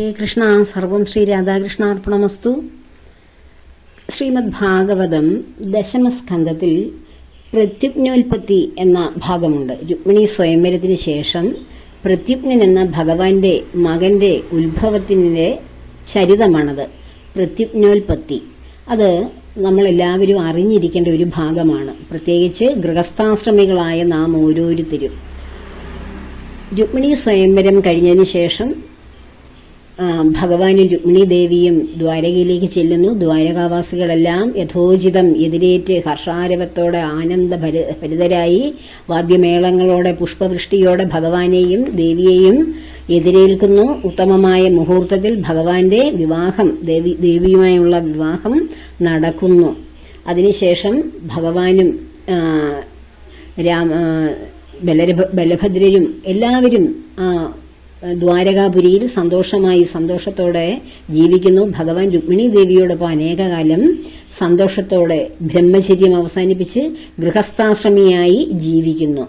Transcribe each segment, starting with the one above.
ഹരേ കൃഷ്ണ സർവം ശ്രീ രാധാകൃഷ്ണാർപ്പണമസ്തു. ശ്രീമദ് ഭാഗവതം ദശമസ്കന്ധത്തിൽ പ്രത്യുജ്ഞോൽപത്തി എന്ന ഭാഗമുണ്ട്. രുക്മിണി സ്വയംവരത്തിന് ശേഷം പ്രത്യുജ്ഞൻ എന്ന ഭഗവാന്റെ മകന്റെ ഉത്ഭവത്തിന്റെ ചരിതമാണത്. പ്രത്യുജ്ഞോൽപത്തി അത് നമ്മളെല്ലാവരും അറിഞ്ഞിരിക്കേണ്ട ഒരു ഭാഗമാണ്. പ്രത്യേകിച്ച് ഗൃഹസ്ഥാശ്രമികളായ നാം ഓരോരുത്തരും. രുക്മിണി സ്വയംവരം കഴിഞ്ഞതിന് ശേഷം ഭഗവാനും രുക്മിണി ദേവിയും ദ്വാരകയിലേക്ക് ചെല്ലുന്നു. ദ്വാരകാവാസികളെല്ലാം യഥോചിതം എതിരേറ്റ് ഹർഷാരവത്തോടെ ആനന്ദ ഭര- ഭരിതരായി വാദ്യമേളങ്ങളോടെ പുഷ്പവൃഷ്ടിയോടെ ഭഗവാനെയും ദേവിയെയും എതിരേൽക്കുന്നു. ഉത്തമമായ മുഹൂർത്തത്തിൽ ഭഗവാന്റെ വിവാഹം ദേവി ദേവിയുമായുള്ള വിവാഹം നടക്കുന്നു. അതിനുശേഷം ഭഗവാനും രാമ ബലരഭ ബലഭദ്രരും എല്ലാവരും ദ്വാരകാപുരിയിൽ സന്തോഷമായി സന്തോഷത്തോടെ ജീവിക്കുന്നു. ഭഗവാൻ രുക്മിണി ദേവിയോടൊപ്പം അനേകകാലം സന്തോഷത്തോടെ ബ്രഹ്മചര്യം അവസാനിപ്പിച്ച് ഗൃഹസ്ഥാശ്രമിയായി ജീവിക്കുന്നു.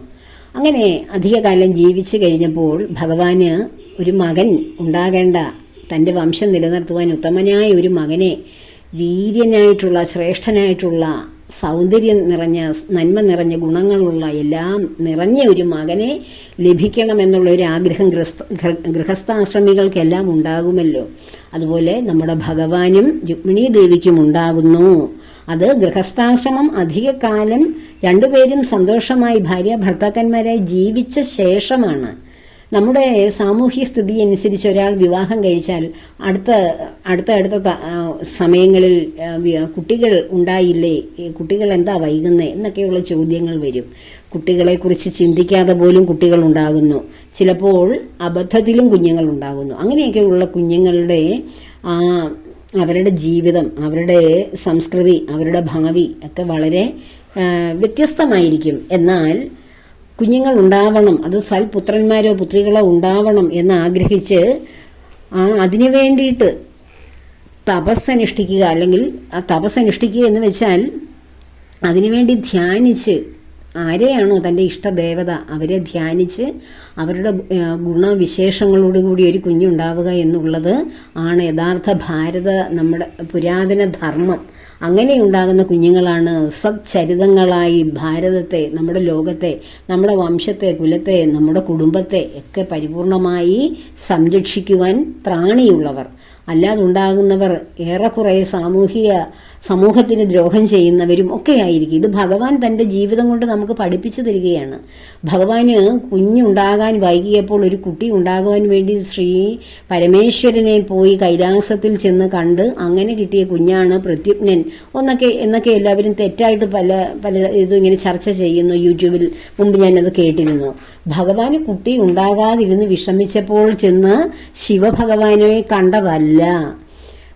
അങ്ങനെ അധികകാലം ജീവിച്ചു കഴിഞ്ഞപ്പോൾ ഭഗവാന് ഒരു മകൻ ഉണ്ടാകേണ്ട തന്റെ വംശം നിലനിർത്തുവാൻ ഉത്തമനായ ഒരു മകനെ വീര്യനായിട്ടുള്ള ശ്രേഷ്ഠനായിട്ടുള്ള സൗന്ദര്യം നിറഞ്ഞ നന്മ നിറഞ്ഞ ഗുണങ്ങളുള്ള എല്ലാം നിറഞ്ഞ ഒരു മകനെ ലഭിക്കണമെന്നുള്ള ഒരു ആഗ്രഹം ഗൃഹസ്ഥ ഗൃഹസ്ഥാശ്രമികൾക്കെല്ലാം ഉണ്ടാകുമല്ലോ. അതുപോലെ നമ്മുടെ ഭഗവാനും രുക്മിണി ദേവിക്കും ഉണ്ടാകുന്നു. അത് ഗൃഹസ്ഥാശ്രമം അധികകാലം രണ്ടുപേരും സന്തോഷമായി ഭാര്യ ഭർത്താക്കന്മാരായി ജീവിച്ച ശേഷമാണ്. നമ്മുടെ സാമൂഹ്യ സ്ഥിതി അനുസരിച്ച് ഒരാൾ വിവാഹം കഴിച്ചാൽ അടുത്ത അടുത്ത അടുത്ത സമയങ്ങളിൽ കുട്ടികൾ ഉണ്ടായില്ലേ? കുട്ടികൾ എന്താ വൈകുന്നേ? എന്നൊക്കെയുള്ള ചോദ്യങ്ങൾ വരും. കുട്ടികളെക്കുറിച്ച് ചിന്തിക്കാതെ പോലും കുട്ടികൾ ഉണ്ടാകുന്നു. ചിലപ്പോൾ അബദ്ധത്തിലും കുഞ്ഞുങ്ങൾ ഉണ്ടാകുന്നു. അങ്ങനെയൊക്കെയുള്ള കുഞ്ഞുങ്ങളുടെ ആ അവരുടെ ജീവിതം അവരുടെ സംസ്കൃതി അവരുടെ ഭാവി ഒക്കെ വളരെ വ്യത്യസ്തമായിരിക്കും. എന്നാൽ കുഞ്ഞുങ്ങൾ ഉണ്ടാവണം അത് സൽപുത്രന്മാരോ പുത്രികളോ ഉണ്ടാവണം എന്ന് ആഗ്രഹിച്ച് ആ അതിനു വേണ്ടിയിട്ട് തപസ്സനുഷ്ഠിക്കുക. അല്ലെങ്കിൽ ആ തപസ്സനുഷ്ഠിക്കുക എന്ന് വെച്ചാൽ അതിനുവേണ്ടി ധ്യാനിച്ച് ആരെയാണോ തന്റെ ഇഷ്ടദേവത അവരെ ധ്യാനിച്ച് അവരുടെ ഗുണവിശേഷങ്ങളോട് ഗുണവിശേഷങ്ങളോടുകൂടി ഒരു കുഞ്ഞുണ്ടാവുക എന്നുള്ളത് ആണ് യഥാർത്ഥ ഭാരത നമ്മുടെ പുരാതന ധർമ്മം. അങ്ങനെ ഉണ്ടാകുന്ന കുഞ്ഞുങ്ങളാണ് സച്ചരിതങ്ങളായി ഭാരതത്തെ നമ്മുടെ ലോകത്തെ നമ്മുടെ വംശത്തെ കുലത്തെ നമ്മുടെ കുടുംബത്തെ ഒക്കെ പരിപൂർണമായി സംരക്ഷിക്കുവാൻ ത്രാണിയുള്ളവർ അല്ലാതുണ്ടാകുന്നവർ ഏറെക്കുറെ സാമൂഹിക സമൂഹത്തിന് ദ്രോഹം ചെയ്യുന്നവരും ഒക്കെ ആയിരിക്കും. ഇത് ഭഗവാൻ തന്റെ ജീവിതം കൊണ്ട് നമുക്ക് പഠിപ്പിച്ചു തരികയാണ്. ഭഗവാന് കുഞ്ഞുണ്ടാകാൻ വൈകിയപ്പോൾ ഒരു കുട്ടി ഉണ്ടാകുവാൻ വേണ്ടി ശ്രീ പരമേശ്വരനെ പോയി കൈലാസത്തിൽ ചെന്ന് കണ്ട് അങ്ങനെ കിട്ടിയ കുഞ്ഞാണ് പ്രത്യുപ്നൻ ഒന്നൊക്കെ എന്നൊക്കെ എല്ലാവരും തെറ്റായിട്ട് പല പല ഇതും ഇങ്ങനെ ചർച്ച ചെയ്യുന്നു. യൂട്യൂബിൽ മുമ്പ് ഞാനത് കേട്ടിരുന്നു. ഭഗവാന് കുട്ടി ഉണ്ടാകാതിരുന്ന് വിഷമിച്ചപ്പോൾ ചെന്ന് ശിവഭഗവാനെ കണ്ടതല്ല.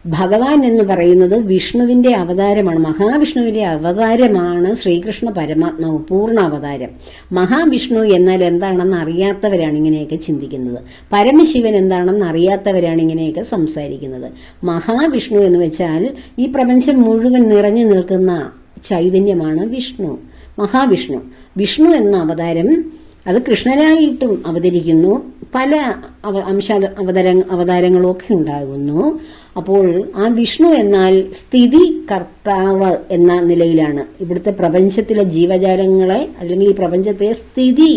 ഭഗവാൻ എന്ന് പറയുന്നത് വിഷ്ണുവിന്റെ അവതാരമാണ്. മഹാവിഷ്ണുവിന്റെ അവതാരമാണ് ശ്രീകൃഷ്ണ പരമാത്മാവ് പൂർണ അവതാരം. മഹാവിഷ്ണു എന്നാൽ എന്താണെന്ന് അറിയാത്തവരാണ് ഇങ്ങനെയൊക്കെ ചിന്തിക്കുന്നത്. പരമശിവൻ എന്താണെന്ന് അറിയാത്തവരാണ് ഇങ്ങനെയൊക്കെ സംസാരിക്കുന്നത്. മഹാവിഷ്ണു എന്ന് വെച്ചാൽ ഈ പ്രപഞ്ചം മുഴുവൻ നിറഞ്ഞു നിൽക്കുന്ന ചൈതന്യമാണ് വിഷ്ണു. മഹാവിഷ്ണു. വിഷ്ണു എന്ന അവതാരം അത് കൃഷ്ണനായിട്ടും അവതരിക്കുന്നു. പല അംശ അവതര അവതാരങ്ങളൊക്കെ ഉണ്ടാകുന്നു. അപ്പോൾ ആ വിഷ്ണു എന്നാൽ സ്ഥിതി കർത്താവ് എന്ന നിലയിലാണ്. ഇവിടുത്തെ പ്രപഞ്ചത്തിലെ ജീവജാലങ്ങളെ അല്ലെങ്കിൽ ഈ പ്രപഞ്ചത്തെ സ്ഥിതി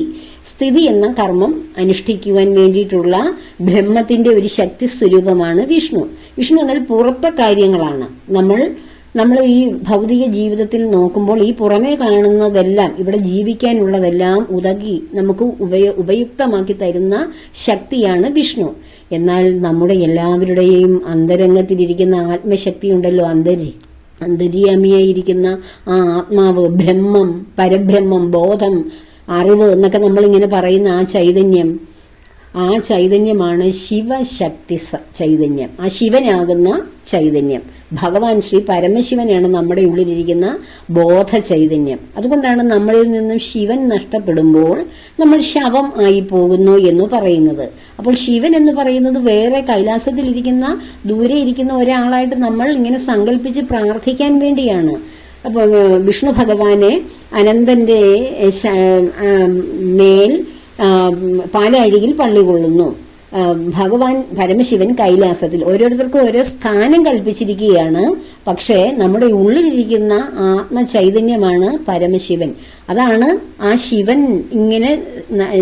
സ്ഥിതി എന്ന കർമ്മം അനുഷ്ഠിക്കുവാൻ വേണ്ടിയിട്ടുള്ള ബ്രഹ്മത്തിന്റെ ഒരു ശക്തി സ്വരൂപമാണ് വിഷ്ണു. വിഷ്ണു എന്നാൽ പുറത്തെ കാര്യങ്ങളാണ്. നമ്മൾ നമ്മൾ ഈ ഭൗതിക ജീവിതത്തിൽ നോക്കുമ്പോൾ ഈ പുറമേ കാണുന്നതെല്ലാം ഇവിടെ ജീവിക്കാനുള്ളതെല്ലാം ഉതകി നമുക്ക് ഉപയ ഉപയുക്തമാക്കി തരുന്ന ശക്തിയാണ് വിഷ്ണു. എന്നാൽ നമ്മുടെ എല്ലാവരുടെയും അന്തരംഗത്തിലിരിക്കുന്ന ആത്മശക്തി ഉണ്ടല്ലോ അന്തരി അന്തര്യാമിയായിരിക്കുന്ന ആ ആത്മാവ് ബ്രഹ്മം പരബ്രഹ്മം ബോധം അറിവ് എന്നൊക്കെ നമ്മളിങ്ങനെ പറയുന്ന ആ ചൈതന്യം. ആ ചൈതന്യമാണ് ശിവശക്തി ചൈതന്യം. ആ ശിവനാകുന്ന ചൈതന്യം. ഭഗവാൻ ശ്രീ പരമശിവനാണ് നമ്മുടെ ഉള്ളിലിരിക്കുന്ന ബോധ ചൈതന്യം. അതുകൊണ്ടാണ് നമ്മളിൽ നിന്നും ശിവൻ നഷ്ടപ്പെടുമ്പോൾ നമ്മൾ ശവം ആയി പോകുന്നു എന്ന് പറയുന്നത്. അപ്പോൾ ശിവൻ എന്ന് പറയുന്നത് വേറെ കൈലാസത്തിലിരിക്കുന്ന ദൂരെ ഇരിക്കുന്ന ഒരാളായിട്ട് നമ്മൾ ഇങ്ങനെ സങ്കല്പിച്ച് പ്രാർത്ഥിക്കാൻ വേണ്ടിയാണ്. അപ്പോൾ വിഷ്ണു ഭഗവാനെ അനന്തന്റെ മേൽ ആ, പാലഴകിൽ പള്ളി കൊള്ളുന്നു. ഭഗവാൻ പരമശിവൻ കൈലാസത്തിൽ ഓരോരുത്തർക്കും ഓരോ സ്ഥാനം കൽപ്പിച്ചിരിക്കുകയാണ്. പക്ഷേ നമ്മുടെ ഉള്ളിലിരിക്കുന്ന ആത്മചൈതന്യമാണ് പരമശിവൻ. അതാണ് ആ ശിവൻ ഇങ്ങനെ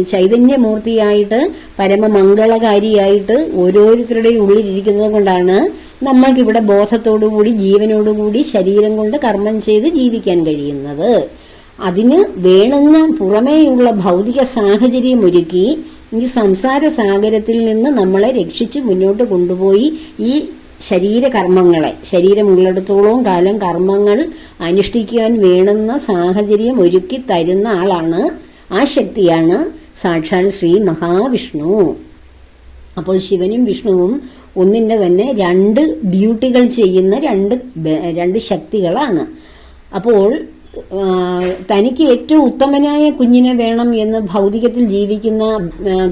ചൈതന്യമൂർത്തിയായിട്ട് പരമമംഗളകാരിയായിട്ട് ഓരോരുത്തരുടെയും ഉള്ളിലിരിക്കുന്നത് കൊണ്ടാണ് നമ്മൾക്കിവിടെ ബോധത്തോടുകൂടി ജീവനോടുകൂടി ശരീരം കൊണ്ട് കർമ്മം ചെയ്ത് ജീവിക്കാൻ കഴിയുന്നത്. അതിന് വേണമെന്ന പുറമേയുള്ള ഭൗതിക സാഹചര്യം ഒരുക്കി ഈ സംസാര സാഗരത്തിൽ നിന്ന് നമ്മളെ രക്ഷിച്ച് മുന്നോട്ട് കൊണ്ടുപോയി ഈ ശരീരകർമ്മങ്ങളെ ശരീരമുള്ളിടത്തോളം കാലം കർമ്മങ്ങൾ അനുഷ്ഠിക്കുവാൻ വേണമെന്ന സാഹചര്യം ഒരുക്കി തരുന്ന ആളാണ് ആ ശക്തിയാണ് സാക്ഷാൽ ശ്രീ മഹാവിഷ്ണു. അപ്പോൾ ശിവനും വിഷ്ണുവും ഒന്നിന്റെ തന്നെ രണ്ട് ഡ്യൂട്ടികൾ ചെയ്യുന്ന രണ്ട് രണ്ട് ശക്തികളാണ്. അപ്പോൾ തനിക്ക് ഏറ്റവും ഉത്തമനായ കുഞ്ഞിനെ വേണം എന്ന് ഭൗതികത്തിൽ ജീവിക്കുന്ന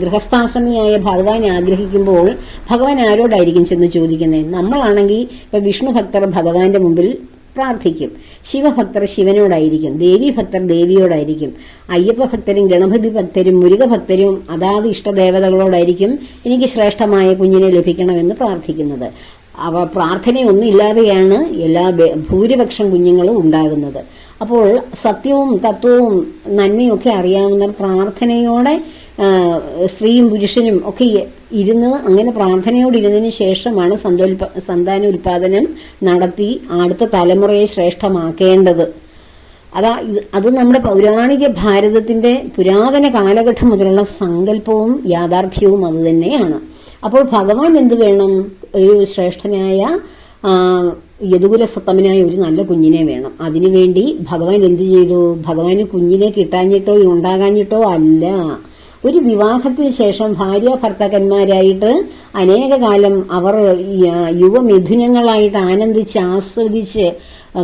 ഗൃഹസ്ഥാശ്രമിയായ ഭഗവാൻ ആഗ്രഹിക്കുമ്പോൾ ഭഗവാൻ ആരോടായിരിക്കും ചെന്ന് ചോദിക്കുന്നത്? നമ്മളാണെങ്കിൽ ഇപ്പൊ വിഷ്ണു ഭക്തർ ഭഗവാന്റെ മുമ്പിൽ പ്രാർത്ഥിക്കും. ശിവഭക്തർ ശിവനോടായിരിക്കും. ദേവി ഭക്തർ ദേവിയോടായിരിക്കും. അയ്യപ്പ ഭക്തരും ഗണപതി ഭക്തരും മുരുക ഭക്തരും അതാത് ഇഷ്ടദേവതകളോടായിരിക്കും എനിക്ക് ശ്രേഷ്ഠമായ കുഞ്ഞിനെ ലഭിക്കണമെന്ന് പ്രാർത്ഥിക്കുന്നത്. അവ പ്രാർത്ഥനയൊന്നും ഇല്ലാതെയാണ് എല്ലാ ഭൂരിപക്ഷം കുഞ്ഞുങ്ങളും ഉണ്ടാകുന്നത്. അപ്പോൾ സത്യവും തത്വവും നന്മയും ഒക്കെ അറിയാവുന്ന പ്രാർത്ഥനയോടെ സ്ത്രീയും പുരുഷനും ഒക്കെ ഇരുന്ന് അങ്ങനെ പ്രാർത്ഥനയോട് ഇരുന്നതിന് ശേഷമാണ് സന്തോൽപ സന്താന ഉൽപാദനം നടത്തി അടുത്ത തലമുറയെ ശ്രേഷ്ഠമാക്കേണ്ടത്. അതാ അത് നമ്മുടെ പൗരാണിക ഭാരതത്തിന്റെ പുരാതന കാലഘട്ടം മുതലുള്ള സങ്കല്പവും യാഥാർത്ഥ്യവും അത് തന്നെയാണ്. അപ്പോൾ ഭഗവാൻ എന്ത് വേണം? ഒരു ശ്രേഷ്ഠനായ യദുകുല സത്തമനായ ഒരു നല്ല കുഞ്ഞിനെ വേണം. അതിനുവേണ്ടി ഭഗവാൻ എന്തു ചെയ്തു? ഭഗവാന് കുഞ്ഞിനെ കിട്ടാഞ്ഞിട്ടോ ഉണ്ടാകാഞ്ഞിട്ടോ അല്ല. ഒരു വിവാഹത്തിന് ശേഷം ഭാര്യ ഭർത്താക്കന്മാരായിട്ട് അനേക കാലം അവർ യുവമിഥുനങ്ങളായിട്ട് ആനന്ദിച്ച് ആസ്വദിച്ച്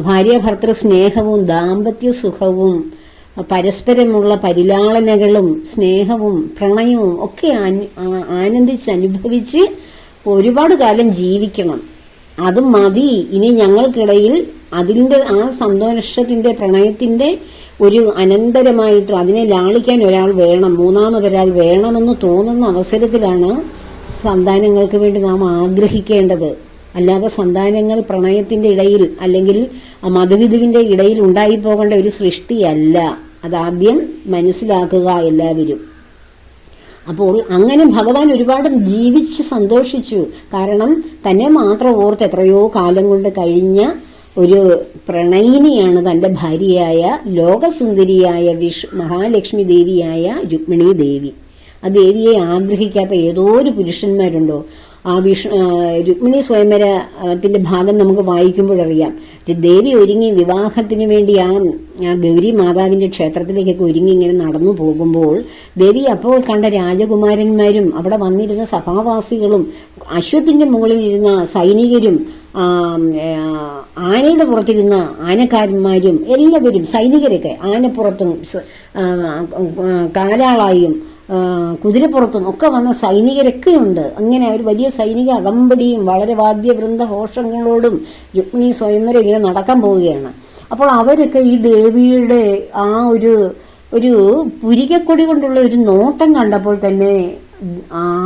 ഭാര്യ ഭർത്തൃ സ്നേഹവും ദാമ്പത്യ സുഖവും പരസ്പരമുള്ള പരിലാളനകളും സ്നേഹവും പ്രണയവും ഒക്കെ ആനന്ദിച്ച് അനുഭവിച്ച് ഒരുപാട് കാലം ജീവിക്കണം. അത് മതി. ഇനി ഞങ്ങൾക്കിടയിൽ അതിന്റെ ആ സന്തോഷത്തിന്റെ പ്രണയത്തിന്റെ ഒരു അനന്തരമായിട്ട് അതിനെ ലാളിക്കാൻ ഒരാൾ വേണം മൂന്നാമതൊരാൾ വേണമെന്ന് തോന്നുന്ന അവസരത്തിലാണ് സന്താനങ്ങൾക്ക് വേണ്ടി നാം ആഗ്രഹിക്കേണ്ടത്. അല്ലാതെ സന്താനങ്ങൾ പ്രണയത്തിന്റെ ഇടയിൽ അല്ലെങ്കിൽ മധുവിധുവിന്റെ ഇടയിൽ ഉണ്ടായി പോകേണ്ട ഒരു സൃഷ്ടിയല്ല. അതാദ്യം മനസ്സിലാക്കുക എല്ലാവരും. അപ്പോൾ അങ്ങനെ ഭഗവാൻ ഒരുപാട് ജീവിച്ച് സന്തോഷിച്ചു. കാരണം തന്നെ മാത്രം ഓർത്ത് എത്രയോ കാലം കൊണ്ട് കഴിഞ്ഞ ഒരു പ്രണയിനിയാണ് തന്റെ ഭാര്യയായ ലോകസുന്ദരിയായ വിഷ് മഹാലക്ഷ്മി ദേവിയായ രുക്മിണി ദേവി. ആ ദേവിയെ ആഗ്രഹിക്കാത്ത ഏതോ ഒരു പുരുഷന്മാരുണ്ടോ? ആ വിഷ്ണു രുക്മിണി സ്വയംവരത്തിന്റെ ഭാഗം നമുക്ക് വായിക്കുമ്പോഴറിയാം. ദേവി ഒരുങ്ങി വിവാഹത്തിന് വേണ്ടി ആ ഗൗരി മാതാവിന്റെ ക്ഷേത്രത്തിലേക്കൊക്കെ ഒരുങ്ങി ഇങ്ങനെ നടന്നു പോകുമ്പോൾ ദേവി അപ്പോൾ കണ്ട രാജകുമാരന്മാരും അവിടെ വന്നിരുന്ന സഭാവാസികളും അശ്വത്തിന്റെ മുകളിൽ ഇരുന്ന സൈനികരും ആനയുടെ പുറത്തിരുന്ന ആനക്കാരന്മാരും എല്ലാവരും സൈനികരൊക്കെ ആനപ്പുറത്തും കാലാളായും കുതിരപ്പുറത്തും ഒക്കെ വന്ന സൈനികരൊക്കെയുണ്ട് അങ്ങനെ ഒരു വലിയ സൈനിക അകമ്പടിയും വളരെ വാദ്യവൃന്ദ ഘോഷങ്ങളോടും രുക്മിണി സ്വയംവരം ഇങ്ങനെ നടക്കാൻ പോവുകയാണ്. അപ്പോൾ അവരൊക്കെ ഈ ദേവിയുടെ ആ ഒരു ഒരു പുരികക്കൊടി കൊണ്ടുള്ള ഒരു നോട്ടം കണ്ടപ്പോൾ തന്നെ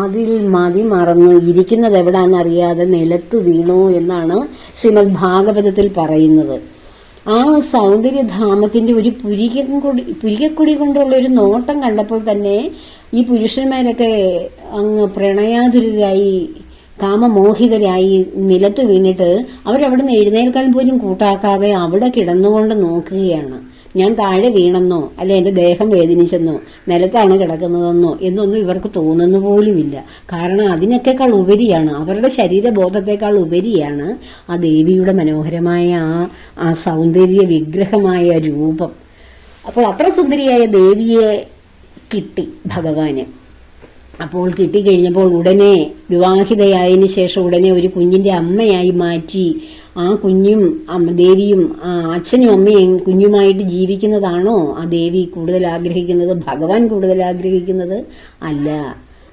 അതിൽ മതി മറന്ന് ഇരിക്കുന്നത് എവിടാന്നറിയാതെ നിലത്ത് വീണു എന്നാണ് ശ്രീമദ് ഭാഗവതത്തിൽ പറയുന്നത്. ആ സൗന്ദര്യധാമത്തിന്റെ ഒരു പുരിക പുരികക്കൊടി കൊണ്ടുള്ള ഒരു നോട്ടം കണ്ടപ്പോൾ തന്നെ ഈ പുരുഷന്മാരൊക്കെ അങ്ങ് പ്രണയാതുരായി കാമമോഹിതരായി നിലത്ത് വീണിട്ട് അവരവിടുന്ന് എഴുന്നേൽക്കാൻ പോലും കൂട്ടാക്കാതെ അവിടെ കിടന്നുകൊണ്ട് നോക്കുകയാണ്. ഞാൻ താഴെ വീണെന്നോ അല്ലെ എന്റെ ദേഹം വേദനിച്ചെന്നോ നിലത്താണ് കിടക്കുന്നതെന്നോ എന്നൊന്നും ഇവർക്ക് തോന്നുന്നു പോലുമില്ല. കാരണം അതിനൊക്കെക്കാൾ ഉപരിയാണ് അവരുടെ ശരീരബോധത്തെക്കാൾ ഉപരിയാണ് ആ ദേവിയുടെ മനോഹരമായ ആ ആ സൗന്ദര്യ വിഗ്രഹമായ രൂപം. അപ്പോൾ അത്ര സുന്ദരിയായ ദേവിയെ കിട്ടി ഭഗവാന്. അപ്പോൾ കിട്ടിക്കഴിഞ്ഞപ്പോൾ ഉടനെ വിവാഹിതയായതിനു ശേഷം ഉടനെ ഒരു കുഞ്ഞിന്റെ അമ്മയായി മാറ്റി ആ കുഞ്ഞും ദേവിയും അച്ഛനും അമ്മയും കുഞ്ഞുമായിട്ട് ജീവിക്കുന്നതാണോ? ആ ദേവി കൂടുതൽ ആഗ്രഹിക്കുന്നത് ഭഗവാൻ കൂടുതൽ ആഗ്രഹിക്കുന്നത് അല്ല.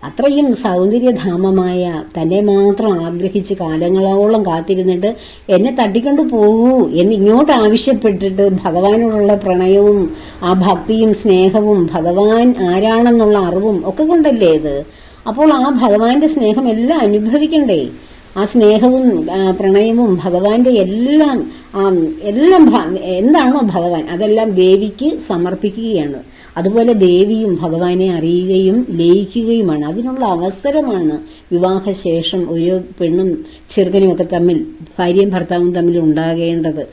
അത്രയും സൗന്ദര്യധാമമായ തന്നെ മാത്രം ആഗ്രഹിച്ച് കാലങ്ങളോളം കാത്തിരുന്നിട്ട് എന്നെ തട്ടിക്കൊണ്ടു പോകൂ എന്ന് ഇങ്ങോട്ട് ആവശ്യപ്പെട്ടിട്ട് ഭഗവാനോടുള്ള പ്രണയവും ആ ഭക്തിയും സ്നേഹവും ഭഗവാൻ ആരാണെന്നുള്ള അറിവും ഒക്കെ കൊണ്ടല്ലേ ഇത്? അപ്പോൾ ആ ഭഗവാന്റെ സ്നേഹം എല്ലാം അനുഭവിക്കണ്ടേ? ആ സ്നേഹവും പ്രണയവും ഭഗവാന്റെ എല്ലാം എല്ലാം എന്താണോ ഭഗവാൻ അതെല്ലാം ദേവിക്ക് സമർപ്പിക്കുകയാണ്. അതുപോലെ ദേവിയും ഭഗവാനെ അറിയുകയും ലയിക്കുകയുമാണ്. അതിനുള്ള അവസരമാണ് വിവാഹശേഷം ഒരു പെണ്ണും ചെറുക്കനുമൊക്കെ തമ്മിൽ ഭാര്യയും ഭർത്താവും തമ്മിൽ ഉണ്ടാകേണ്ടത്.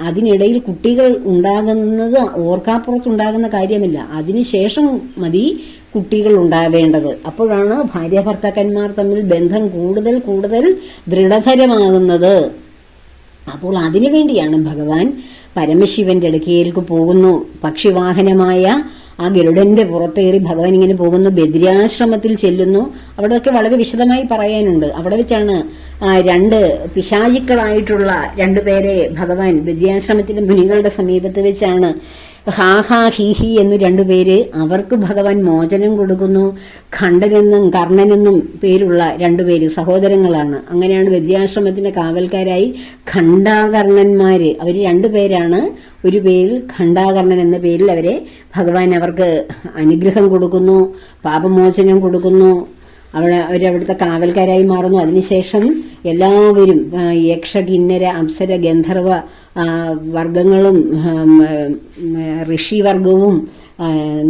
അതിനിടയിൽ കുട്ടികൾ ഉണ്ടാകുന്നത് ഓർക്കാപ്പുറത്തുണ്ടാകുന്ന കാര്യമില്ല. അതിനുശേഷം മതി. കുട്ടികൾ ഉണ്ടാവേണ്ടത് അപ്പോഴാണ് ഭാര്യ ഭർത്താക്കന്മാർ തമ്മിൽ ബന്ധം കൂടുതൽ കൂടുതൽ ദൃഢതരമാകുന്നത്. അപ്പോൾ അതിനു വേണ്ടിയാണ് ഭഗവാൻ പരമശിവന്റെ അടുക്കയിലേക്ക് പോകുന്നു. പക്ഷിവാഹനമായ ആ ഗരുഡന്റെ പുറത്തേറി ഭഗവാൻ ഇങ്ങനെ പോകുന്നു. ബദ്രിയാശ്രമത്തിൽ ചെല്ലുന്നു. അവിടെയൊക്കെ വളരെ വിശദമായി പറയാനുണ്ട്. അവിടെ വെച്ചാണ് രണ്ട് പിശാചിക്കളായിട്ടുള്ള രണ്ടുപേരെ ഭഗവാൻ ബദ്രിയാശ്രമത്തിന്റെ മുനികളുടെ സമീപത്ത് വെച്ചാണ് ഹാ ഹാ ഹി ഹി എന്ന് രണ്ടുപേര് അവർക്ക് ഭഗവാൻ മോചനം കൊടുക്കുന്നു. ഖണ്ഡനെന്നും കർണനെന്നും പേരുള്ള രണ്ടുപേര് സഹോദരങ്ങളാണ്. അങ്ങനെയാണ് ബദ്രിയാശ്രമത്തിന്റെ കാവൽക്കാരായി ഖണ്ഡാകർണന്മാര്. അവർ രണ്ടുപേരാണ് ഒരു പേരിൽ ഖണ്ഡാകർണൻ എന്ന പേരിൽ അവരെ ഭഗവാൻ അവർക്ക് അനുഗ്രഹം കൊടുക്കുന്നു പാപമോചനം കൊടുക്കുന്നു. അവിടെ അവരവിടുത്തെ കാവൽക്കാരായി മാറുന്നു. അതിനുശേഷം എല്ലാവരും യക്ഷ കിന്നര അപ്സര ഗന്ധർവ വർഗങ്ങളും ഋഷിവർഗവും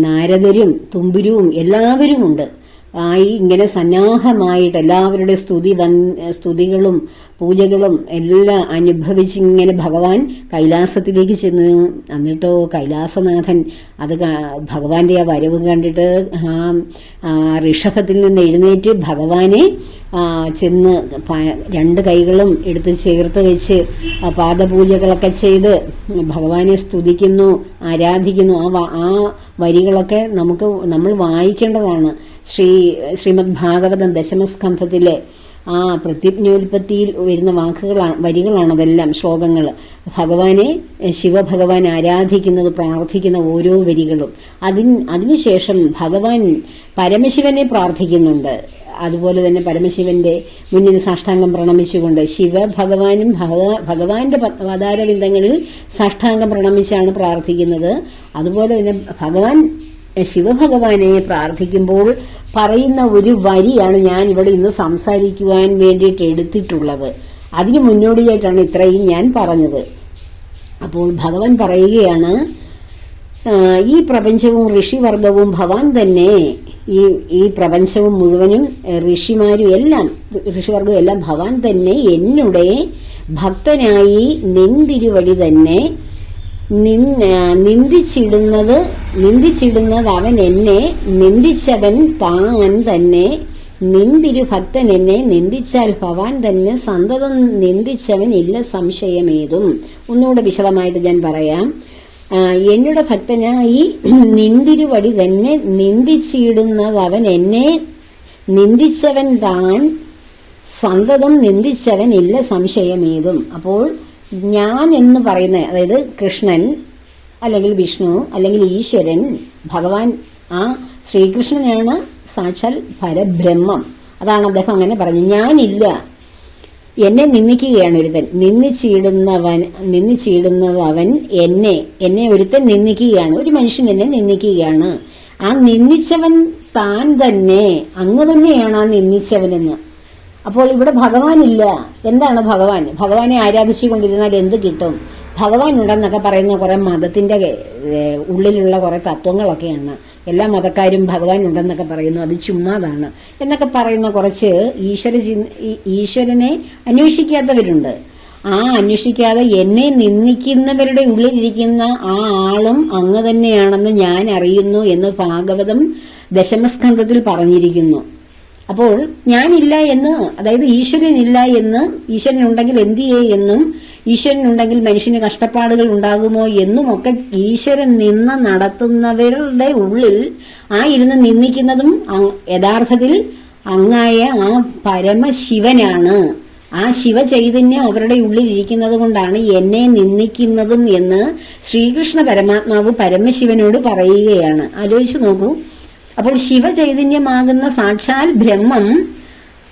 നാരദരും തുമ്പുരുവും എല്ലാവരും ഉണ്ട് ആയി ഇങ്ങനെ സന്നാഹമായിട്ട് എല്ലാവരുടെ സ്തുതി വൻ സ്തുതികളും പൂജകളും എല്ലാം അനുഭവിച്ച് ഇങ്ങനെ ഭഗവാൻ കൈലാസത്തിലേക്ക് ചെന്ന് എന്നിട്ടോ കൈലാസനാഥൻ അത് ഭഗവാന്റെ ആ വരവ് കണ്ടിട്ട് ആ ഋഷഭത്തിൽ നിന്ന് എഴുന്നേറ്റ് ഭഗവാനെ ചെന്ന് രണ്ട് കൈകളും എടുത്ത് ചേർത്ത് വെച്ച് പാദപൂജകളൊക്കെ ചെയ്ത് ഭഗവാനെ സ്തുതിക്കുന്നു ആരാധിക്കുന്നു. ആ ആ വരികളൊക്കെ നമുക്ക് നമ്മൾ വായിക്കേണ്ടതാണ്. ശ്രീ ശ്രീമദ് ഭാഗവതം ദശമസ്കന്ധത്തിലെ ആ പ്രത്യുജ്ഞോൽപത്തിയിൽ വരുന്ന വാക്കുകളാണ് വരികളാണ് അതെല്ലാം ശ്ലോകങ്ങൾ ഭഗവാനെ ശിവഭഗവാൻ ആരാധിക്കുന്നത് പ്രാർത്ഥിക്കുന്ന ഓരോ വരികളും. അതിന് അതിനുശേഷം ഭഗവാൻ പരമശിവനെ പ്രാർത്ഥിക്കുന്നുണ്ട്. അതുപോലെ തന്നെ പരമശിവന്റെ മുന്നിൽ സാഷ്ടാംഗം പ്രണമിച്ചുകൊണ്ട് ശിവ ഭഗവാനും ഭഗ- ഭഗവാന്റെ പദാരവിന്ദങ്ങളിൽ സാഷ്ടാംഗം പ്രണമിച്ചാണ് പ്രാർത്ഥിക്കുന്നത്. അതുപോലെ തന്നെ ഭഗവാൻ ശിവഭഗവാനെ പ്രാർത്ഥിക്കുമ്പോൾ പറയുന്ന ഒരു വരിയാണ് ഞാൻ ഇവിടെ ഇന്ന് സംസാരിക്കുവാൻ വേണ്ടിയിട്ട് എടുത്തിട്ടുള്ളത്. അതിന് മുന്നോടിയായിട്ടാണ് ഇത്രയും ഞാൻ പറഞ്ഞത്. അപ്പോൾ ഭഗവാൻ പറയുകയാണ് ഈ പ്രപഞ്ചവും ഋഷിവർഗവും ഭവാൻ തന്നെ ഈ ഈ പ്രപഞ്ചവും മുഴുവനും ഋഷിമാരും എല്ലാം ഋഷിവർഗവും എല്ലാം ഭവാൻ തന്നെ എന്നുടെ ഭക്തനായി നിന്തിരുവടി തന്നെ നിന്ദിച്ചിടുന്നത് നിന്ദിച്ചിടുന്നത് അവൻ എന്നെ നിന്ദിച്ചവൻ താൻ തന്നെ. നിന്തിരു ഭക്തൻ എന്നെ നിന്ദിച്ചാൽ ഭവാൻ തന്നെ. സന്തതം നിന്ദിച്ചവൻ ഇല്ല സംശയമേതും. ഒന്നുകൂടെ വിശദമായിട്ട് ഞാൻ പറയാം. എന്നുടെ ഭക്തനായി നിന്തിരുവടി തന്നെ നിന്ദിച്ചിടുന്നത് അവൻ എന്നെ. നിന്ദിച്ചവൻ താൻ. സന്തതം നിന്ദിച്ചവൻ ഇല്ല സംശയമേതും. അപ്പോൾ ഞാൻ എന്ന് പറയുന്ന അതായത് കൃഷ്ണൻ അല്ലെങ്കിൽ വിഷ്ണു അല്ലെങ്കിൽ ഈശ്വരൻ ഭഗവാൻ ആ ശ്രീകൃഷ്ണനാണ് സാക്ഷാൽ പരബ്രഹ്മം. അതാണ് അദ്ദേഹം അങ്ങനെ പറഞ്ഞത്. ഞാനില്ല. എന്നെ നിന്ദിക്കുകയാണ് ഒരുത്തൻ. നിന്ദിച്ചിടുന്നവൻ നിന്ദിച്ചിടുന്നത് എന്നെ എന്നെ ഒരുത്തൻ നിന്ദിക്കുകയാണ്. ഒരു മനുഷ്യൻ എന്നെ നിന്ദിക്കുകയാണ്. ആ നിന്ദിച്ചവൻ താൻ തന്നെ അങ്ങ് തന്നെയാണ് ആ നിന്ദിച്ചവനെന്ന്. അപ്പോൾ ഇവിടെ ഭഗവാനില്ല. എന്താണ് ഭഗവാൻ? ഭഗവാനെ ആരാധിച്ചു കൊണ്ടിരുന്നാൽ എന്ത് കിട്ടും? ഭഗവാൻ ഉണ്ടെന്നൊക്കെ പറയുന്ന കുറെ മതത്തിന്റെ ഉള്ളിലുള്ള കുറെ തത്വങ്ങളൊക്കെയാണ്. എല്ലാ മതക്കാരും ഭഗവാൻ ഉണ്ടെന്നൊക്കെ പറയുന്നു. അത് ചുമ്മാതാണ്. എന്നൊക്കെ പറയുന്ന കുറച്ച് ഈശ്വര ഈശ്വരനെ അന്വേഷിക്കാത്തവരുണ്ട്. ആ അന്വേഷിക്കാതെ എന്നെ നിന്ദിക്കുന്നവരുടെ ഉള്ളിലിരിക്കുന്ന ആ ആളും അങ്ങ് തന്നെയാണെന്ന് ഞാൻ അറിയുന്നു എന്ന് ഭാഗവതം ദശമസ്കന്ധത്തിൽ പറഞ്ഞിരിക്കുന്നു. അപ്പോൾ ഞാനില്ല എന്ന് അതായത് ഈശ്വരനില്ല എന്ന് ഈശ്വരൻ ഉണ്ടെങ്കിൽ എന്ത് എന്നും ഈശ്വരൻ ഉണ്ടെങ്കിൽ മനുഷ്യന് കഷ്ടപ്പാടുകൾ ഉണ്ടാകുമോ എന്നും ഒക്കെ ഈശ്വരൻ നിന്ന് നടത്തുന്നവരുടെ ഉള്ളിൽ ആ ഇരുന്ന് നിന്ദിക്കുന്നതും യഥാർത്ഥത്തിൽ അങ്ങായ ആ പരമശിവനാണ്. ആ ശിവചൈതന്യം അവരുടെ ഉള്ളിൽ ഇരിക്കുന്നത് കൊണ്ടാണ് എന്നെ നിന്ദിക്കുന്നതും എന്ന് ശ്രീകൃഷ്ണ പരമാത്മാവ് പരമശിവനോട് പറയുകയാണ്. ആലോചിച്ചു നോക്കൂ. അപ്പോൾ ശിവചൈതന്യമാകുന്ന സാക്ഷാൽ ബ്രഹ്മം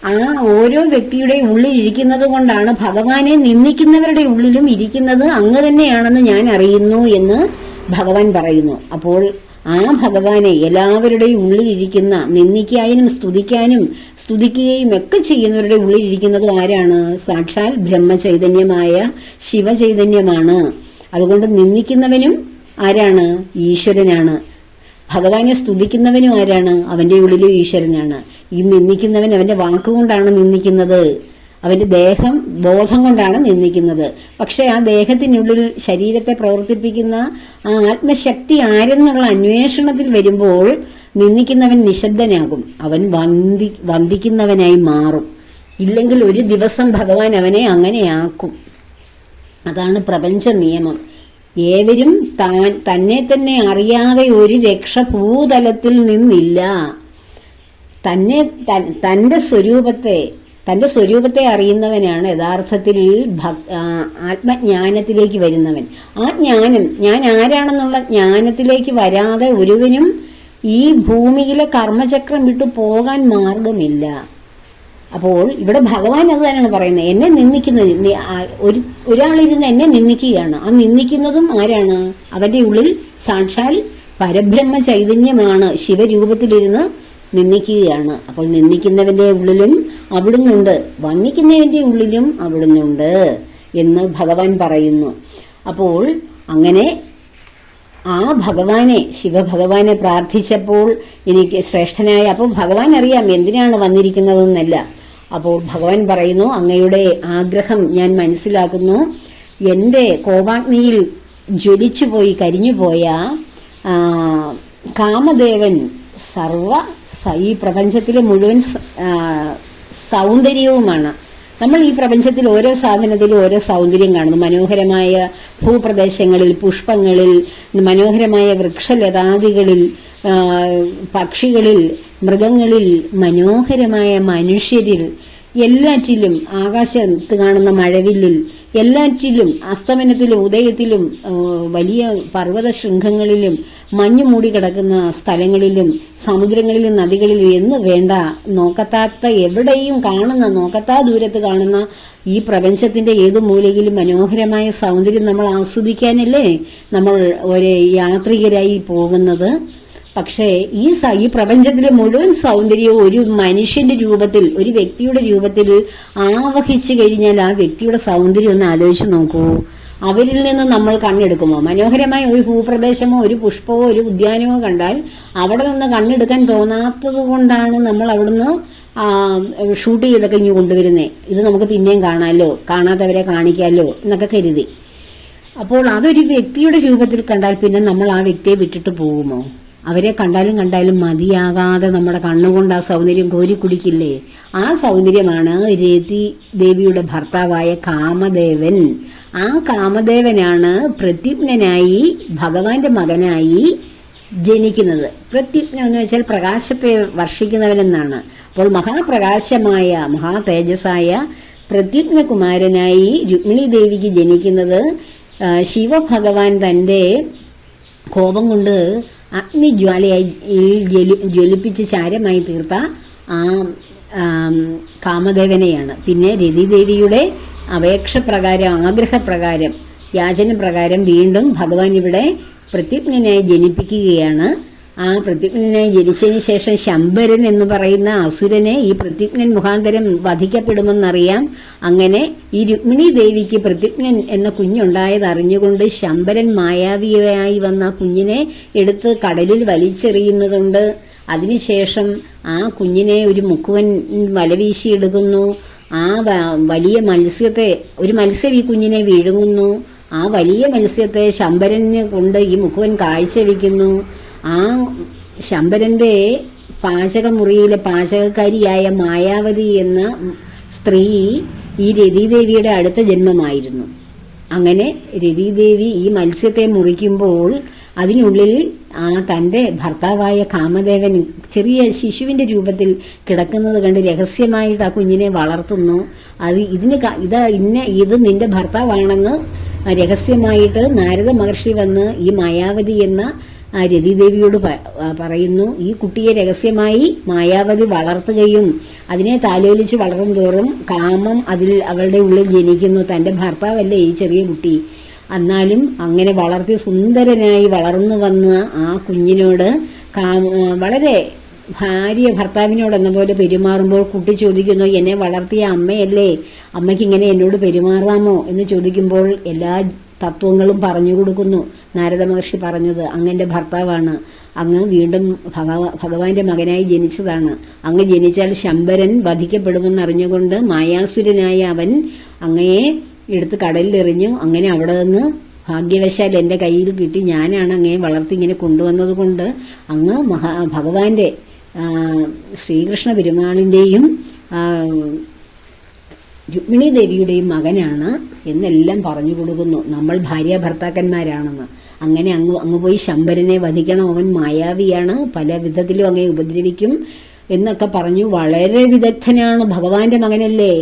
ആ ഓരോ വ്യക്തിയുടെ ഉള്ളിൽ ഇരിക്കുന്നത് കൊണ്ടാണ് ഭഗവാനെ നിന്ദിക്കുന്നവരുടെ ഉള്ളിലും ഇരിക്കുന്നത് അങ്ങ് തന്നെയാണെന്ന് ഞാൻ അറിയുന്നു എന്ന് ഭഗവാൻ പറയുന്നു. അപ്പോൾ ആ ഭഗവാനെ എല്ലാവരുടെയും ഉള്ളിലിരിക്കുന്ന നിന്ദിക്കാനും സ്തുതിക്കാനും സ്തുതിക്കുകയും ഒക്കെ ചെയ്യുന്നവരുടെ ഉള്ളിലിരിക്കുന്നത് ആരാണ്? സാക്ഷാൽ ബ്രഹ്മചൈതന്യമായ ശിവചൈതന്യമാണ്. അതുകൊണ്ട് നിന്ദിക്കുന്നവനും ആരാണ്? ഈശ്വരനാണ്. ഭഗവാനെ സ്തുതിക്കുന്നവനും ആരാണ്? അവന്റെ ഉള്ളിലും ഈശ്വരനാണ്. ഈ നിന്ദിക്കുന്നവൻ അവന്റെ വാക്കുകൊണ്ടാണ് നിന്ദിക്കുന്നത്. അവന്റെ ദേഹം ബോധം കൊണ്ടാണ് നിന്ദിക്കുന്നത്. പക്ഷെ ആ ദേഹത്തിനുള്ളിൽ ശരീരത്തെ പ്രവർത്തിപ്പിക്കുന്ന ആ ആത്മശക്തി ആരെന്നുള്ള അന്വേഷണത്തിൽ വരുമ്പോൾ നിന്ദിക്കുന്നവൻ നിശബ്ദനാകും. അവൻ വന്ദി വന്ദിക്കുന്നവനായി മാറും. ഇല്ലെങ്കിൽ ഒരു ദിവസം ഭഗവാൻ അവനെ അങ്ങനെയാക്കും അതാണ് പ്രപഞ്ച നിയമം. ഏവരും താൻ തന്നെ തന്നെ അറിയാതെ ഒരു രക്ഷ ഭൂതലത്തിൽ നിന്നില്ല. തന്നെ തന്റെ സ്വരൂപത്തെ തന്റെ സ്വരൂപത്തെ അറിയുന്നവനാണ് യഥാർത്ഥത്തിൽ ആത്മജ്ഞാനത്തിലേക്ക് വരുന്നവൻ. ആ ജ്ഞാനം ഞാൻ ആരാണെന്നുള്ള ജ്ഞാനത്തിലേക്ക് വരാതെ ഒരുവനും ഈ ഭൂമിയിലെ കർമ്മചക്രം വിട്ടു പോകാൻ മാർഗമില്ല. അപ്പോൾ ഇവിടെ ഭഗവാൻ അത് തന്നെയാണ് പറയുന്നത്. എന്നെ നിന്ദിക്കുന്നത്. ഒരു ഒരാളിരുന്ന് എന്നെ നിന്ദിക്കുകയാണ്. ആ നിന്ദിക്കുന്നതും ആരാണ്? അവന്റെ ഉള്ളിൽ സാക്ഷാൽ പരബ്രഹ്മ ചൈതന്യമാണ് ശിവരൂപത്തിലിരുന്ന് നിന്ദിക്കുകയാണ്. അപ്പോൾ നിന്ദിക്കുന്നവന്റെ ഉള്ളിലും അവിടുന്നുണ്ട്. വന്നിക്കുന്നവന്റെ ഉള്ളിലും അവിടുന്നുണ്ട് എന്ന് ഭഗവാൻ പറയുന്നു. അപ്പോൾ അങ്ങനെ ആ ഭഗവാനെ ശിവഭഗവാനെ പ്രാർത്ഥിച്ചപ്പോൾ എനിക്ക് ശ്രേഷ്ഠനായ അപ്പോൾ ഭഗവാൻ അറിയാം എന്തിനാണ് വന്നിരിക്കുന്നതെന്നല്ല. അപ്പോൾ ഭഗവാൻ പറയുന്നു അങ്ങയുടെ ആഗ്രഹം ഞാൻ മനസ്സിലാക്കുന്നു. എന്റെ കോപാഗ്നിയിൽ ജ്വലിച്ചുപോയി കരിഞ്ഞുപോയ കാമദേവൻ സർവ ഈ പ്രപഞ്ചത്തിലെ മുഴുവൻ സൗന്ദര്യവുമാണ്. നമ്മൾ ഈ പ്രപഞ്ചത്തിൽ ഓരോ സാധനത്തിലും ഓരോ സൗന്ദര്യം കാണുന്നു. മനോഹരമായ ഭൂപ്രദേശങ്ങളിൽ പുഷ്പങ്ങളിൽ മനോഹരമായ വൃക്ഷലതാദികളിൽ പക്ഷികളിൽ മൃഗങ്ങളിൽ മനോഹരമായ മനുഷ്യരിൽ എല്ലാറ്റിലും ആകാശത്ത് കാണുന്ന മഴവില്ലിൽ എല്ലാറ്റിലും അസ്തമനത്തിലും ഉദയത്തിലും വലിയ പർവത ശൃംഖങ്ങളിലും മഞ്ഞു മൂടി കിടക്കുന്ന സ്ഥലങ്ങളിലും സമുദ്രങ്ങളിലും നദികളിലും എന്ന് വേണ്ട നോക്കത്താത്ത എവിടെയും കാണുന്ന നോക്കത്താ ദൂരത്ത് കാണുന്ന ഈ പ്രപഞ്ചത്തിന്റെ ഏത് മൂലയിലും മനോഹരമായ സൗന്ദര്യം നമ്മൾ ആസ്വദിക്കാനല്ലേ നമ്മൾ ഒരു യാത്രികരായി പോകുന്നത്? പക്ഷേ ഈ ഈ പ്രപഞ്ചത്തിലെ മുഴുവൻ സൗന്ദര്യവും ഒരു മനുഷ്യന്റെ രൂപത്തിൽ ഒരു വ്യക്തിയുടെ രൂപത്തിൽ ആവഹിച്ചു കഴിഞ്ഞാൽ ആ വ്യക്തിയുടെ സൗന്ദര്യം ഒന്ന് ആലോചിച്ച് നോക്കൂ. അവരിൽ നിന്ന് നമ്മൾ കണ്ണെടുക്കുമോ? മനോഹരമായ ഒരു ഭൂപ്രദേശമോ ഒരു പുഷ്പമോ ഒരു ഉദ്യാനമോ കണ്ടാൽ അവിടെ നിന്ന് കണ്ണെടുക്കാൻ തോന്നാത്തത് കൊണ്ടാണ് നമ്മൾ അവിടുന്ന് ഷൂട്ട് ചെയ്തൊക്കെ ഇങ്ങ് കൊണ്ടുവരുന്നേ. ഇത് നമുക്ക് പിന്നെയും കാണാമല്ലോ കാണാത്തവരെ കാണിക്കാമല്ലോ എന്നൊക്കെ കരുതി. അപ്പോൾ അതൊരു വ്യക്തിയുടെ രൂപത്തിൽ കണ്ടാൽ പിന്നെ നമ്മൾ ആ വ്യക്തിയെ വിട്ടിട്ട് പോകുമോ? അവരെ കണ്ടാലും കണ്ടാലും മതിയാകാതെ നമ്മുടെ കണ്ണുകൊണ്ട് ആ സൗന്ദര്യം കോരി കുടിക്കില്ലേ? ആ സൗന്ദര്യമാണ് രതി ദേവിയുടെ ഭർത്താവായ കാമദേവൻ. ആ കാമദേവനാണ് പ്രത്യുപ്നനായി ഭഗവാന്റെ മകനായി ജനിക്കുന്നത്. പ്രത്യുജ്ഞ എന്ന് വെച്ചാൽ പ്രകാശത്തെ വർഷിക്കുന്നവനെന്നാണ്. അപ്പോൾ മഹാപ്രകാശമായ മഹാ തേജസ്സായ പ്രത്യുജ്ഞകുമാരനായി രുക്മിണി ദേവിക്ക് ജനിക്കുന്നത് ശിവഭഗവാൻ തന്റെ കോപം കൊണ്ട് അഗ്നിജ്വാലയായി ജ്വലി ജ്വലിപ്പിച്ച് ചാരമായി തീർത്ത ആ കാമദേവനെയാണ്. പിന്നെ രതിദേവിയുടെ അപേക്ഷ പ്രകാരം ആഗ്രഹപ്രകാരം യാചന പ്രകാരം വീണ്ടും ഭഗവാൻ ഇവിടെ പ്രത്യുജ്ഞനായി ജനിപ്പിക്കുകയാണ്. ആ പ്രതിജ്ഞനെ ജനിച്ചതിന് ശേഷം ശമ്പരൻ എന്ന് പറയുന്ന അസുരനെ ഈ പ്രതിജ്ഞൻ മുഖാന്തരം വധിക്കപ്പെടുമെന്നറിയാം. അങ്ങനെ ഈ രുക്മിണി ദേവിക്ക് പ്രതിജ്ഞൻ എന്ന കുഞ്ഞുണ്ടായത് അറിഞ്ഞുകൊണ്ട് ശമ്പരൻ മായാവിയായി വന്ന കുഞ്ഞിനെ എടുത്ത് കടലിൽ വലിച്ചെറിയുന്നതുണ്ട്. അതിനുശേഷം ആ കുഞ്ഞിനെ ഒരു മുക്കുവൻ വലവീശിയെടുക്കുന്നു ആ വലിയ മത്സ്യത്തെ ഒരു മത്സ്യം ഈ കുഞ്ഞിനെ വിഴുങ്ങുന്നു. ആ വലിയ മത്സ്യത്തെ ശമ്പരന് കൊണ്ട് ഈ മുക്കുവൻ കാഴ്ചവെക്കുന്നു. ആ ശമ്പരന്റെ പാചകമുറിയിലെ പാചകക്കാരിയായ മായാവതി എന്ന സ്ത്രീ ഈ രതിദേവിയുടെ അടുത്ത ജന്മമായിരുന്നു. അങ്ങനെ രതിദേവി ഈ മത്സ്യത്തെ മുറിക്കുമ്പോൾ അതിനുള്ളിൽ ആ തന്റെ ഭർത്താവായ കാമദേവൻ ചെറിയ ശിശുവിന്റെ രൂപത്തിൽ കിടക്കുന്നത് കണ്ട് രഹസ്യമായിട്ട് ആ കുഞ്ഞിനെ വളർത്തുന്നു. അത് ഇതിന് ഇതാ ഇന്ന ഇത് നിന്റെ ഭർത്താവാണെന്ന് രഹസ്യമായിട്ട് നാരദ മഹർഷി വന്ന് ഈ മായാവതി എന്ന ആ രതിദേവിയോട് പറയുന്നു ഈ കുട്ടിയെ രഹസ്യമായി മായാവതി വളർത്തുകയും അതിനെ താലോലിച്ച് വളരും തോറും കാമം അതിൽ അവളുടെ ഉള്ളിൽ ജനിക്കുന്നു. തന്റെ ഭർത്താവല്ലേ ഈ ചെറിയ കുട്ടി? എന്നാലും അങ്ങനെ വളർത്തി സുന്ദരനായി വളർന്നു വന്ന ആ കുഞ്ഞിനോട് വളരെ ഭാര്യ ഭർത്താവിനോട് എന്ന പോലെ പെരുമാറുമ്പോൾ കുട്ടി ചോദിക്കുന്നു എന്നെ വളർത്തിയ അമ്മയല്ലേ? അമ്മയ്ക്ക് ഇങ്ങനെ എന്നോട് പെരുമാറാമോ? എന്ന് ചോദിക്കുമ്പോൾ എല്ലാ തത്വങ്ങളും പറഞ്ഞു കൊടുക്കുന്നു. നാരദ മഹർഷി പറഞ്ഞത് അങ്ങന്റെ ഭർത്താവാണ്. അങ്ങ് വീണ്ടും ഭഗവ ഭഗവാന്റെ മകനായി ജനിച്ചതാണ്. അങ്ങ് ജനിച്ചാൽ ശമ്പരൻ വധിക്കപ്പെടുമെന്ന് അറിഞ്ഞുകൊണ്ട് മായാസുരനായ അവൻ അങ്ങയെ എടുത്ത് കടലിലെറിഞ്ഞു. അങ്ങനെ അവിടെ നിന്ന് ഭാഗ്യവശാൽ എന്റെ കയ്യിൽ കിട്ടി. ഞാനാണ് അങ്ങയെ വളർത്തി ഇങ്ങനെ കൊണ്ടുവന്നത് കൊണ്ട് അങ്ങ് മഹാ ഭഗവാന്റെ ശ്രീകൃഷ്ണ പെരുമാളിന്റെയും രുക്മിണി ദേവിയുടെയും മകനാണ് എന്നെല്ലാം പറഞ്ഞു കൊടുക്കുന്നു. നമ്മൾ ഭാര്യ ഭർത്താക്കന്മാരാണെന്ന്. അങ്ങനെ അങ്ങ് അങ്ങ് പോയി ശമ്പരനെ വധിക്കണം. അവൻ മായാവിയാണ്. പല വിധത്തിലും അങ്ങേ ഉപദ്രവിക്കും. എന്നൊക്കെ പറഞ്ഞു വളരെ വിദഗ്ധനാണ് ഭഗവാന്റെ മകനല്ലേ.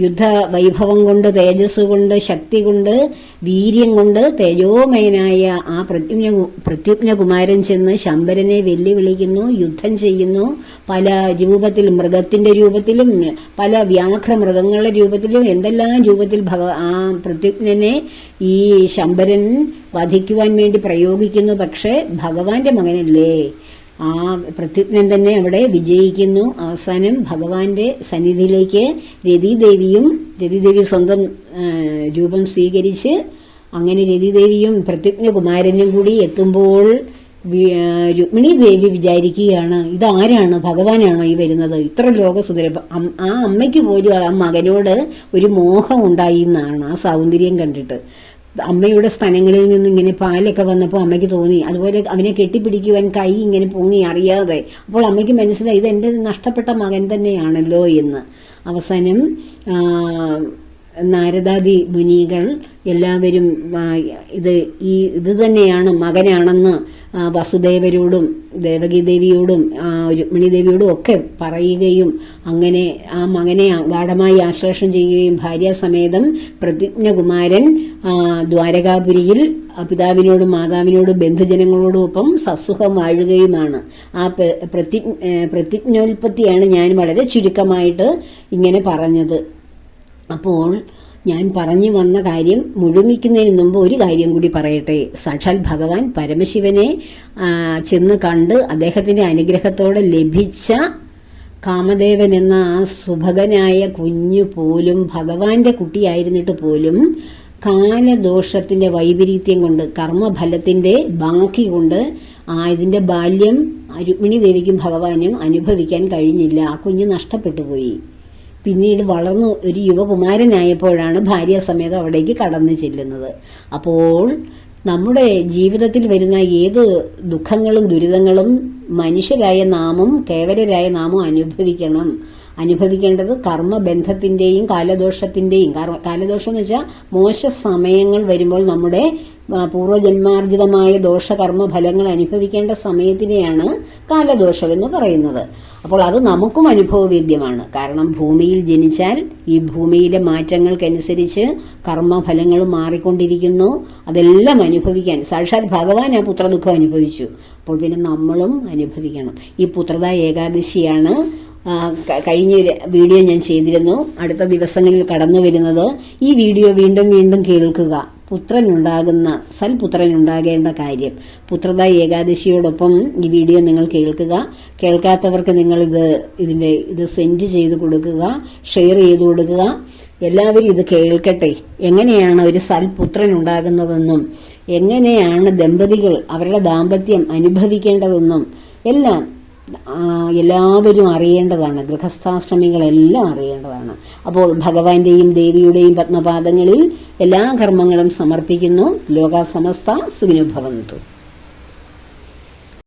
യുദ്ധ വൈഭവം കൊണ്ട് തേജസ് കൊണ്ട് ശക്തി കൊണ്ട് വീര്യം കൊണ്ട് തേജോമയനായ ആ പ്രത്യുജ്ഞ പ്രത്യുജ്ഞകുമാരൻ ചെന്ന് ശമ്പരനെ വെല്ലുവിളിക്കുന്നു യുദ്ധം ചെയ്യുന്നു. പല രൂപത്തിൽ മൃഗത്തിന്റെ രൂപത്തിലും പല വ്യാഘ്ര മൃഗങ്ങളുടെ രൂപത്തിലും എന്തെല്ലാം രൂപത്തിൽ ഭഗ ആ പ്രത്യുജ്ഞനെ ഈ ശമ്പരൻ വധിക്കുവാൻ വേണ്ടി പ്രയോഗിക്കുന്നു. പക്ഷേ ഭഗവാന്റെ മകനല്ലേ. ആ പ്രത്യുജ്ഞൻ തന്നെ അവിടെ വിജയിക്കുന്നു. അവസാനം ഭഗവാന്റെ സന്നിധിയിലേക്ക് രതിദേവിയും രതിദേവി സ്വന്തം രൂപം സ്വീകരിച്ച് അങ്ങനെ രതിദേവിയും പ്രത്യുജ്ഞകുമാരനും കൂടി എത്തുമ്പോൾ രുക്മിണി ദേവി വിചാരിക്കുകയാണ് ഇതാരാണ്? ഭഗവാനാണോ ഈ വരുന്നത്? ഇത്ര ലോകസുന്ദര ആ അമ്മയ്ക്ക് പോലും ആ മകനോട് ഒരു മോഹം ഉണ്ടായി എന്നാണ് ആ സൗന്ദര്യം കണ്ടിട്ട്. അമ്മയുടെ സ്ഥലങ്ങളിൽ നിന്ന് ഇങ്ങനെ പാലൊക്കെ വന്നപ്പോൾ അമ്മയ്ക്ക് തോന്നി. അതുപോലെ അവനെ കെട്ടിപ്പിടിക്കുവാൻ കൈ ഇങ്ങനെ പൊങ്ങി അറിയാതെ. അപ്പോൾ അമ്മയ്ക്ക് മനസ്സിലായി ഇത് എന്റെ നഷ്ടപ്പെട്ട മകൻ തന്നെയാണല്ലോ എന്ന്. അവസാനം നാരദാദി മുനികൾ എല്ലാവരും ഇത് ഈ ഇത് തന്നെയാണ് മകനാണെന്ന് വസുദേവരോടും ദേവകി രുക്മിണിദേവിയോടും ഒക്കെ പറയുകയും അങ്ങനെ ആ മകനെ ഗാഠമായി ആശ്ലേഷം ചെയ്യുകയും ഭാര്യാസമേതം പ്രതിജ്ഞകുമാരൻ ദ്വാരകാപുരിയിൽ പിതാവിനോടും മാതാവിനോടും ബന്ധുജനങ്ങളോടൊപ്പം സസുഖം വാഴുകയുമാണ്. ആ പ്രതി പ്രതിജ്ഞ ഏ, പ്രതിജ്ഞോൽപത്തിയാണ് ഞാൻ വളരെ ചുരുക്കമായിട്ട് ഇങ്ങനെ പറഞ്ഞത്. അപ്പോൾ ഞാൻ പറഞ്ഞു വന്ന കാര്യം മുഴുമിക്കുന്നതിന് മുമ്പ് ഒരു കാര്യം കൂടി പറയട്ടെ. സാക്ഷാൽ ഭഗവാൻ പരമശിവനെ ചെന്ന് കണ്ട് അദ്ദേഹത്തിന്റെ അനുഗ്രഹത്തോടെ ലഭിച്ച കാമദേവൻ എന്ന ആ സുഭകനായ കുഞ്ഞു പോലും ഭഗവാന്റെ കുട്ടിയായിരുന്നിട്ട് പോലും കാലദോഷത്തിന്റെ വൈപരീത്യം കൊണ്ട് കർമ്മഫലത്തിന്റെ ബാക്കി കൊണ്ട് ആ ഇതിന്റെ ബാല്യം രുക്മിണി ദേവിക്കും ഭഗവാനും അനുഭവിക്കാൻ കഴിഞ്ഞില്ല. ആ കുഞ്ഞ് നഷ്ടപ്പെട്ടു പോയി. പിന്നീട് വളർന്നു ഒരു യുവകുമാരനായപ്പോഴാണ് ഭാര്യാസമേതം അവിടേക്ക് കടന്നു ചെല്ലുന്നത്. അപ്പോൾ നമ്മുടെ ജീവിതത്തിൽ വരുന്ന ഏത് ദുഃഖങ്ങളും ദുരിതങ്ങളും മനുഷ്യരായ നാമും കേവലരായ നാമും അനുഭവിക്കണം. അനുഭവിക്കേണ്ടത് കർമ്മബന്ധത്തിന്റെയും കാലദോഷത്തിന്റെയും കാലദോഷം എന്ന് വെച്ചാൽ മോശ സമയങ്ങൾ വരുമ്പോൾ നമ്മുടെ പൂർവജന്മാർജിതമായ ദോഷകർമ്മ ഫലങ്ങൾ അനുഭവിക്കേണ്ട സമയത്തിനെയാണ് കാലദോഷം എന്ന് പറയുന്നത്. അപ്പോൾ അത് നമുക്കും അനുഭവവേദ്യമാണ്. കാരണം ഭൂമിയിൽ ജനിച്ചാൽ ഈ ഭൂമിയിലെ മാറ്റങ്ങൾക്കനുസരിച്ച് കർമ്മഫലങ്ങൾ മാറിക്കൊണ്ടിരിക്കുന്നു. അതെല്ലാം അനുഭവിക്കാൻ. സാക്ഷാത് ഭഗവാൻ ആ പുത്രദുഃഖം അനുഭവിച്ചു. അപ്പോൾ പിന്നെ നമ്മളും അനുഭവിക്കണം. ഈ പുത്രത ഏകാദശിയാണ്. കഴിഞ്ഞ വീഡിയോ ഞാൻ ചെയ്തിരുന്നു. അടുത്ത ദിവസങ്ങളിൽ കടന്നു വരുന്നത് ഈ വീഡിയോ വീണ്ടും വീണ്ടും കേൾക്കുക. പുത്രനുണ്ടാകുന്ന സൽപുത്രനുണ്ടാകേണ്ട കാര്യം. പുത്രത ഏകാദശിയോടൊപ്പം ഈ വീഡിയോ നിങ്ങൾ കേൾക്കുക. കേൾക്കാത്തവർക്ക് നിങ്ങൾ ഇത് ഇതിന്റെ ഇത് സെൻഡ് ചെയ്ത് കൊടുക്കുക. ഷെയർ ചെയ്ത് കൊടുക്കുക. എല്ലാവരും ഇത് കേൾക്കട്ടെ. എങ്ങനെയാണ് ഒരു സൽപുത്രൻ ഉണ്ടാകുന്നതെന്നും എങ്ങനെയാണ് ദമ്പതികൾ അവരുടെ ദാമ്പത്യം അനുഭവിക്കേണ്ടതെന്നും എല്ലാം എല്ലാവരും അറിയേണ്ടതാണ് ഗൃഹസ്ഥാശ്രമികളെല്ലാം അറിയേണ്ടതാണ്. അപ്പോൾ ഭഗവാന്റെയും ദേവിയുടെയും പത്മപാദങ്ങളിൽ എല്ലാ കർമ്മങ്ങളും സമർപ്പിക്കുന്നു. ലോകാസമസ്ത സുഖിനുഭവന്തു